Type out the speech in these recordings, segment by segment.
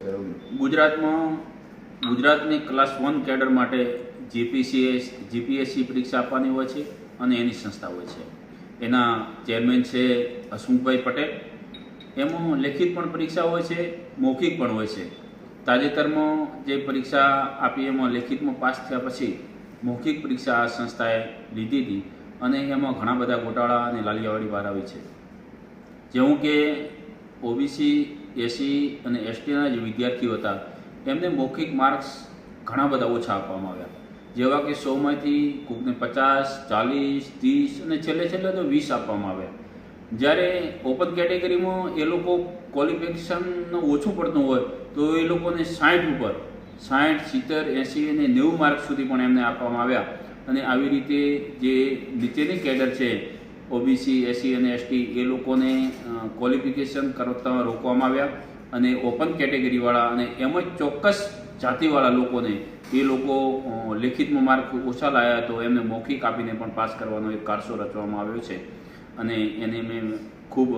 ગુજરાતમાં ગુજરાતની class one cadre માટે જીપીસીએસ જીપીએસસી પરીક્ષા આપવાની હોય છે અને એની સંસ્થા હોય છે. એના ચેરમેન છે હસમુખભાઈ પટેલ. એમાં લેખિત પણ પરીક્ષા હોય છે, મૌખિક પણ હોય છે. તાજેતરમાં જે પરીક્ષા આપી એમાં લેખિતમાં પાસ થયા પછી મૌખિક પરીક્ષા આ સંસ્થાએ લીધી હતી અને એમાં ઘણા બધા ગોટાળા અને લાલિયાવાડી વાર આવી છે. જેવું કે ઓબીસી એસી અને એસટીના જે વિદ્યાર્થીઓ હતા, એમને મૌખિક માર્ક્સ ઘણા બધા ઓછા આપવામાં આવ્યા. જેવા કે સોમાંથી કોકને પચાસ, ચાલીસ, ત્રીસ અને છેલ્લે છેલ્લે તો વીસ આપવામાં આવ્યા. જ્યારે ઓપન કેટેગરીમાં એ લોકો ક્વોલિફિકેશન ઓછું પડતું હોય, તો એ લોકોને સાઠ ઉપર, સાઠ, સિત્તેર, એંસી અને નેવું માર્ક સુધી પણ એમને આપવામાં આવ્યા. અને આવી રીતે જે નીચેની કેડર છે ઓબીસી, એસસી અને એસટી એ લોકોને ક્વોલિફિકેશન કરતા રોકવામાં આવ્યા અને ઓપન કેટેગરીવાળા અને એમ જ ચોક્કસ જાતિવાળા લોકોને એ લોકો લેખિતમાં માર્ક ઓછા લાયા તો એમને મૌખિક આપીને પણ પાસ કરવાનો એક કારસો રચવામાં આવ્યો છે. અને એને મેં ખૂબ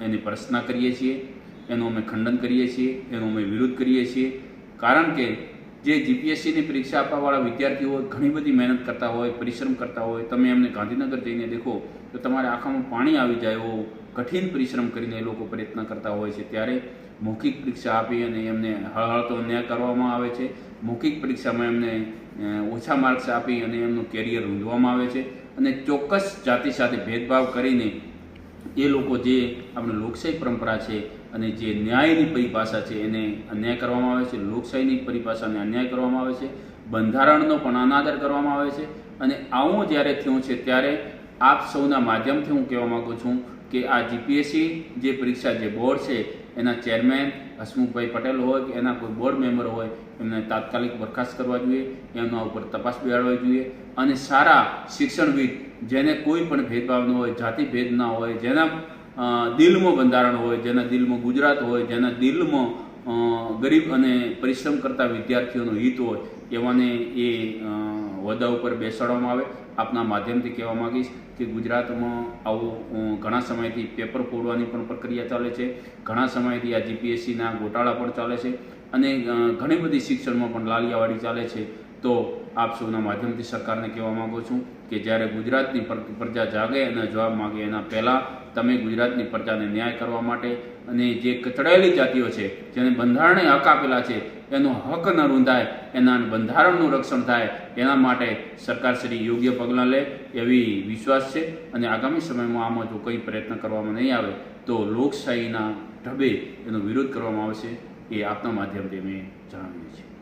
એની પ્રશ્ન કરીએ છીએ, એનું અમે ખંડન કરીએ છીએ, એનું અમે વિરોધ કરીએ છીએ. કારણ કે જે જીપીએસસીની પરીક્ષા આપવાવાળા વિદ્યાર્થીઓ ઘણી બધી મહેનત કરતા હોય, પરિશ્રમ કરતા હોય, તમે એમને ગાંધીનગર જઈને દેખો, તો તમારે આંખામાં પાણી આવી જાય એવો કઠિન પરિશ્રમ કરીને એ લોકો પ્રયત્ન કરતા હોય છે. ત્યારે મૌખિક પરીક્ષા આપી અને એમને હળહળતો ન્યાય કરવામાં આવે છે. મૌખિક પરીક્ષામાં એમને ઓછા માર્ક્સ આપી અને એમનું કેરિયર રૂંધવામાં આવે છે. અને ચોક્કસ જાતિ સાથે ભેદભાવ કરીને એ લોકો જે આપણે લોકશાહી પરંપરા છે અને જે ન્યાયની પરિભાષા છે, એને અન્યાય કરવામાં આવે છે, લોકશાહીની પરિભાષાને અન્યાય કરવામાં આવે છે, બંધારણનો પણ અનાદર કરવામાં આવે છે અને આવું જ્યારે થયું છે ત્યારે આપ સૌના માધ્યમથી હું કહેવા માગું છું કે આ જીપીએસસી જે પરીક્ષા જે બોર્ડ છે, એના ચેરમેન હસમુખભાઈ પટેલ હોય કે એના કોઈ બોર્ડ મેમ્બર હોય, એમને તાત્કાલિક બરખાસ્ત કરવા જોઈએ, એમના ઉપર તપાસ બેહાડવી જોઈએ અને સારા શિક્ષણવિદ જેને કોઈ પણ ભેદભાવ ન હોય, જાતિ ભેદ ના હોય, જેના દિલમાં બંધારણ હોય, જેના દિલમાં ગુજરાત હોય, જેના દિલમાં ગરીબ અને પરિશ્રમ કરતા વિદ્યાર્થીઓનું હિત હોય, એવાને એ હોદ્દા ઉપર બેસાડવામાં આવે. આપના માધ્યમથી કહેવા માંગીશ કે ગુજરાતમાં આવું ઘણા સમયથી પેપર ફોડવાની પણ પ્રક્રિયા ચાલે છે. ઘણા સમયથી આ જીપીએસસીના ગોટાળા પણ ચાલે છે. અને ઘણી બધી શિક્ષણમાં પણ લાલિયાવાડી ચાલે છે. તો આપ સૌના માધ્યમથી સરકારને કહેવા માંગુ છું કે જ્યારે ગુજરાતની પ્રજા જાગે અને જવાબ માગે એના પહેલાં તમે ગુજરાતની પ્રજાને ન્યાય કરવા માટે અને જે કચડાયેલી જાતિઓ છે, જેને બંધારણે હક આપેલા છે, એનો હક ન રૂંધાય, એના બંધારણનું રક્ષણ થાય, એના માટે સરકારશ્રી યોગ્ય પગલાં લે એવી વિશ્વાસ છે અને આગામી સમયમાં આમાં જો કંઈ પ્રયત્ન કરવામાં નહીં આવે તો લોકશાહીના ઢબે એનો વિરોધ કરવામાં આવશે એ આપના માધ્યમથી અમે જણાવીએ છીએ.